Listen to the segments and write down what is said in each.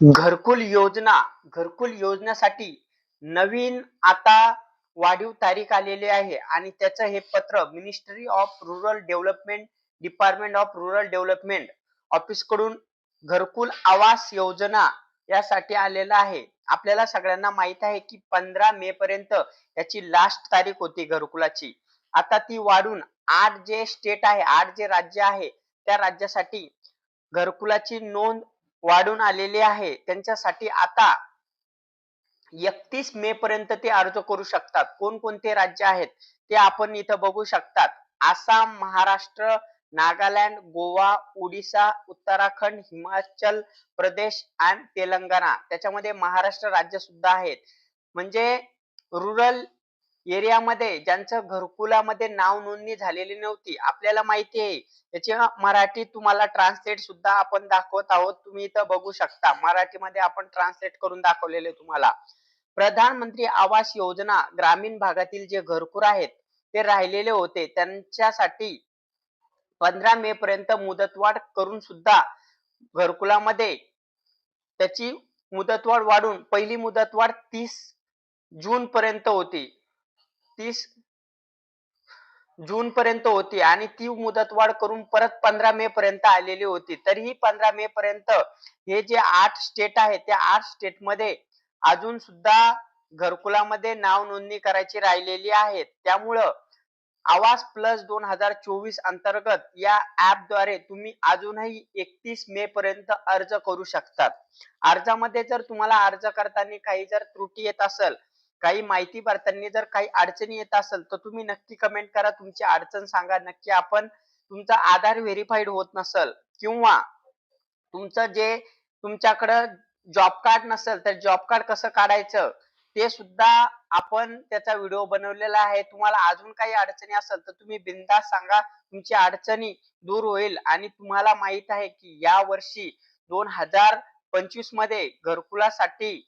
घरकुल योजना घरकुल योजनेसाठी नवीन आता वाढीव तारीख आलेली आहे आणि त्याचं हे पत्र ministry of rural development department of rural development ऑफिसकडून Gharkul Awas योजना यासाठी आलेलं आहे. आपल्याला सगळ्यांना माहीत आहे की पंधरा मे पर्यंत याची लास्ट तारीख होती घरकुलाची. आता ती वाढून आठ जे स्टेट आहे आठ जे राज्य आहे त्या राज्यासाठी घरकुलाची नोंद वाढून आलेले आहे. त्यांच्यासाठी आता एकतीस मे पर्यंत ते अर्ज करू शकतात. कोणकोणते राज्य आहेत ते आपण इथं बघू शकतात. आसाम महाराष्ट्र नागालँड गोवा ओडिसा उत्तराखंड हिमाचल प्रदेश आणि तेलंगणा. त्याच्यामध्ये महाराष्ट्र राज्य सुद्धा आहेत. म्हणजे रुरल एरियामध्ये ज्यांचं घरकुलामध्ये नाव नोंदणी झालेली नव्हती आपल्याला माहिती आहे. याची मराठी तुम्हाला ट्रान्सलेट सुद्धा आपण दाखवत आहोत. तुम्ही इथं बघू शकता. मराठीमध्ये आपण ट्रान्सलेट करून दाखवलेले तुम्हाला. प्रधानमंत्री आवास योजना ग्रामीण भागातील जे घरकुल आहेत ते राहिलेले होते. त्यांच्यासाठी पंधरा मे पर्यंत मुदतवाढ करून सुद्धा घरकुलामध्ये त्याची मुदतवाढ वाढून पहिली मुदतवाढ तीस जून पर्यंत होती. तीस जून पर्यंत होती आणि ती मुदतवाढ करून परत पंधरा मे पर्यंत आलेली होती. तरीही पंधरा मे पर्यंत हे जे आठ स्टेट आहेत त्या आठ स्टेटमध्ये अजून सुद्धा घरकुलामध्ये नाव नोंदणी करायची राहिलेली आहे. त्यामुळं आवाज प्लस दोन हजार चोवीस अंतर्गत या ऍपद्वारे तुम्ही अजूनही एकतीस मे पर्यंत अर्ज करू शकतात. अर्जामध्ये जर तुम्हाला अर्ज करताना काही जर त्रुटी येत असेल काही माहिती भरताना जर काही अडचणी येत असेल तर तुम्ही नक्की कमेंट करा. तुमची अडचण सांगा. नक्की आपण तुमचा आधार व्हेरीफाईड होत नसेल किंवा तुमचं जे तुमच्याकडं जॉब कार्ड नसेल तर जॉब कार्ड कसं काढायचं? ते सुद्धा आपण त्याचा व्हिडिओ बनवलेला आहे. तुम्हाला अजून काही अडचणी असेल तर तुम्ही बिंदास सांगा. तुमची अडचणी दूर होईल आणि तुम्हाला माहीत आहे की या वर्षी दोन हजार पंचवीसमध्ये घरकुलासाठी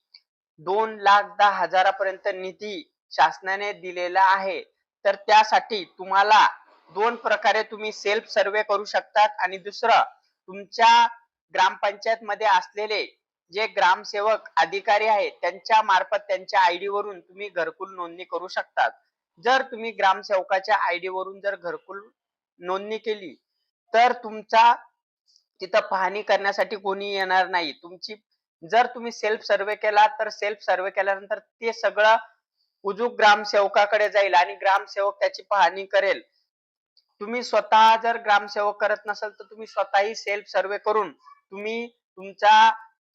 दोन लाख दहा हजारापर्यंत निधी शासनाने दिलेला आहे. तर त्यासाठी तुम्हाला दोन प्रकारे तुम्ही सेल्फ सर्वे करू शकतात आणि दुसरं तुमच्या ग्रामपंचायत मध्ये असलेले जे ग्रामसेवक अधिकारी आहेत त्यांच्या मार्फत त्यांच्या आयडी वरून तुम्ही घरकुल नोंदणी करू शकतात. जर तुम्ही ग्रामसेवकाच्या आयडी वरून जर घरकुल नोंदणी केली तर तुमचा तिथं पाहणी करण्यासाठी कोणी येणार नाही. तुमची जर तुम्ही सेल्फ सर्वे केला तर सेल्फ सर्वे केल्यानंतर ते सगळं उजूक ग्रामसेवकाकडे जाईल आणि ग्रामसेवक त्याची पाहणी करेल. तुम्ही स्वतः जर ग्रामसेवक करत नसाल तर तुम्ही स्वतःही सेल्फ सर्वे करून तुम्ही तुमचा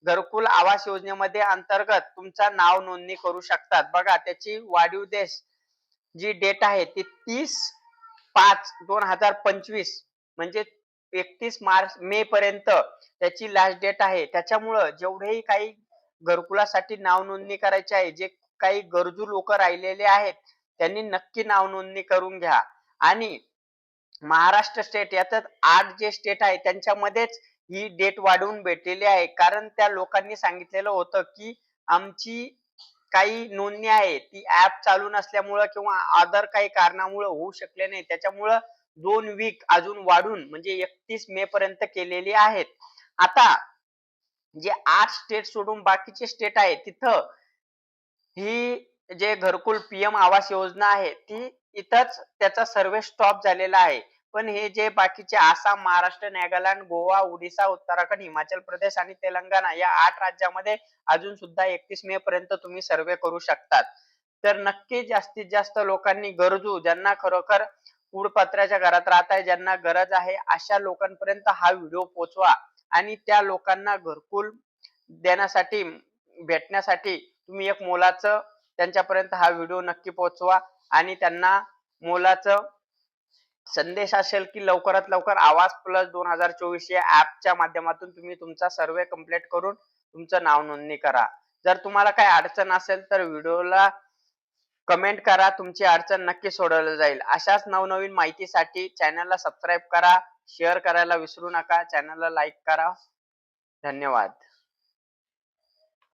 घरकुल आवास योजनेमध्ये अंतर्गत तुमचा नाव नोंदणी करू शकतात. बघा त्याची वाढीव देश जी डेट आहे ती तीस पाच दोन हजार पंचवीस म्हणजे एकतीस मार्च मे पर्यंत त्याची लास्ट डेट आहे. त्याच्यामुळं जेवढेही काही घरकुलासाठी नाव नोंदणी करायची आहे जे काही गरजू लोक राहिलेले आहेत त्यांनी नक्की नाव नोंदणी करून घ्या. आणि महाराष्ट्र स्टेट यातच आठ जे स्टेट आहे त्यांच्यामध्येच ही डेट वाढवून भेटलेली आहे. कारण त्या लोकांनी सांगितलेलं होतं की आमची काही नोंदणी आहे ती ऍप चालू नसल्यामुळं किंवा आदर काही कारणामुळे होऊ शकले नाही. त्याच्यामुळं दोन वीक अजून वाढून म्हणजे एकतीस मे पर्यंत केलेली आहेत. आता जे आठ स्टेट सोडून बाकीचे स्टेट आहे तिथं ही जे घरकुल पीएम आवास योजना आहे ती इथंच त्याचा सर्वे स्टॉप झालेला आहे. पण हे जे बाकीचे आसाम महाराष्ट्र नागालँड गोवा ओडिसा उत्तराखंड हिमाचल प्रदेश आणि तेलंगणा या आठ राज्यामध्ये अजून सुद्धा एकतीस मे पर्यंत तुम्ही सर्वे करू शकतात. तर नक्की जास्तीत जास्त लोकांनी गरजू ज्यांना खरोखर कुडपत्राच्या घरात राहत आहे. ज्यांना गरज आहे अशा लोकांपर्यंत हा व्हिडिओ पोचवा आणि त्या लोकांना घरकुल देण्यासाठी भेटण्यासाठी तुम्ही एक मोलाचं त्यांच्यापर्यंत हा व्हिडिओ नक्की पोहोचवा आणि त्यांना मोलाचं संदेश असेल की लवकरात लवकर आवाज प्लस दोन हजार चोवीस या ऍपच्या माध्यमातून तुम्ही तुमचा सर्वे कंप्लीट करून तुमचं नाव नोंदणी करा. जर तुम्हाला काही अडचण असेल तर व्हिडिओला कमेंट करा तुमची अडचण नक्की सोडवली जाईल. अशाच नवनवीन माहितीसाठी चॅनलला सबस्क्राईब करा शेअर करायला विसरू नका चॅनलला लाईक करा. धन्यवाद.